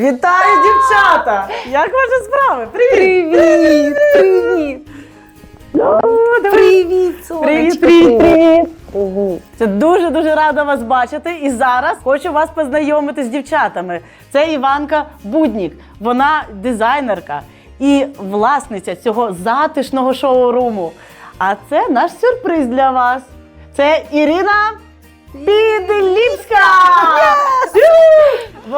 Вітаю, дівчата! Як ваші справи? Привіт! Привіт! Привіт! Привіт, сонечко! Привіт, привіт, привіт! Це дуже дуже рада вас бачити. І зараз хочу вас познайомити з дівчатами. Це Іванка Буднік. Вона дизайнерка і власниця цього затишного шоуруму. А це наш сюрприз для вас. Це Ірина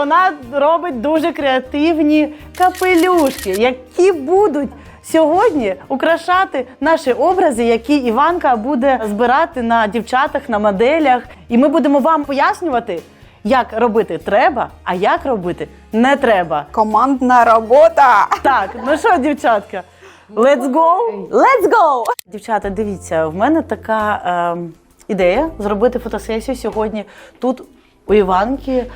Вона робить дуже креативні капелюшки, які будуть сьогодні украшати наші образи, які Іванка буде збирати на дівчатах, на моделях. І ми будемо вам пояснювати, як робити треба, а як робити не треба. Командна робота! Так, ну що, дівчатка? Let's go! Let's go! Дівчата, дивіться, в мене така ем, ідея зробити фотосесію сьогодні тут у Іванки е,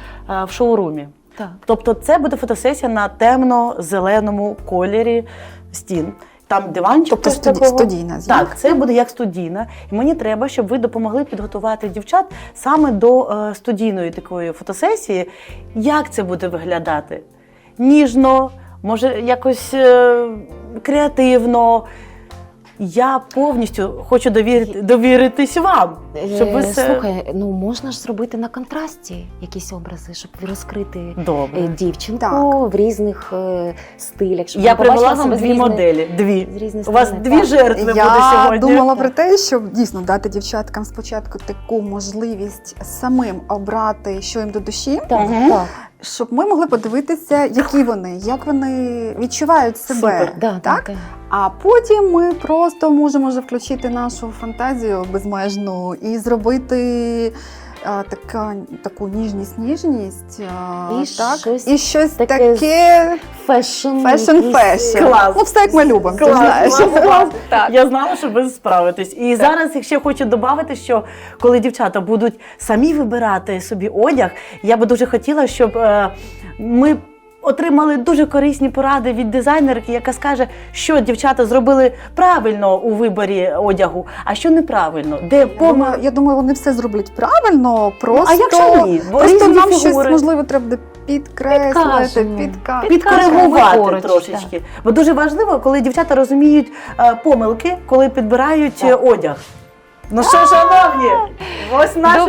в шоурумі. Так. Тобто, це буде фотосесія на темно-зеленому кольорі стін. Там диванчик. Тобто студі- студійна зйомка. Так, це буде як студійна. І мені треба, щоб ви допомогли підготувати дівчат саме до е, студійної такої фотосесії. Як це буде виглядати? Ніжно, може, якось е, креативно. Я повністю хочу довірити, довіритись вам, щоб ви Е, все... Слухай, ну можна ж зробити на контрасті якісь образи, щоб розкрити Добре. е, дівчинку Так. в різних е, стилях. Щоб Я привела вам дві різних- моделі. Дві. з різних У вас дві Так. жертви буде Я сьогодні. думала про те, щоб дійсно дати дівчаткам спочатку таку можливість самим обрати, що їм до душі, Так, так. Щоб ми могли подивитися, які вони, як вони відчувають себе. Супер, Да, так, так? так. А потім ми просто можемо вже включити нашу фантазію безмежну і зробити. а, Така таку ніжність, ніжність, а, І так щось і щось таке таке Фешн. фешн фешн. Клас. Ну все як ми любимо. ти Клас, клас, клас. Так. Я знала, що ви справитесь. І зараз я ще хочу додати, що коли дівчата будуть самі вибирати собі одяг, я би дуже хотіла, щоб е, ми. Отримали дуже корисні поради від дизайнерки, яка скаже, що дівчата зробили правильно у виборі одягу, а що неправильно, де Я помилки. думаю, я думаю, вони все зроблять правильно. Просто, а якщо ні? Бо просто нам фігури. щось можливо треба підкреслити, Підкажемо. підка... підкоригувати Поруч, трошечки. Бо дуже важливо, коли дівчата розуміють е, помилки, коли підбирають е, одяг. Ну що, шановні, ось наш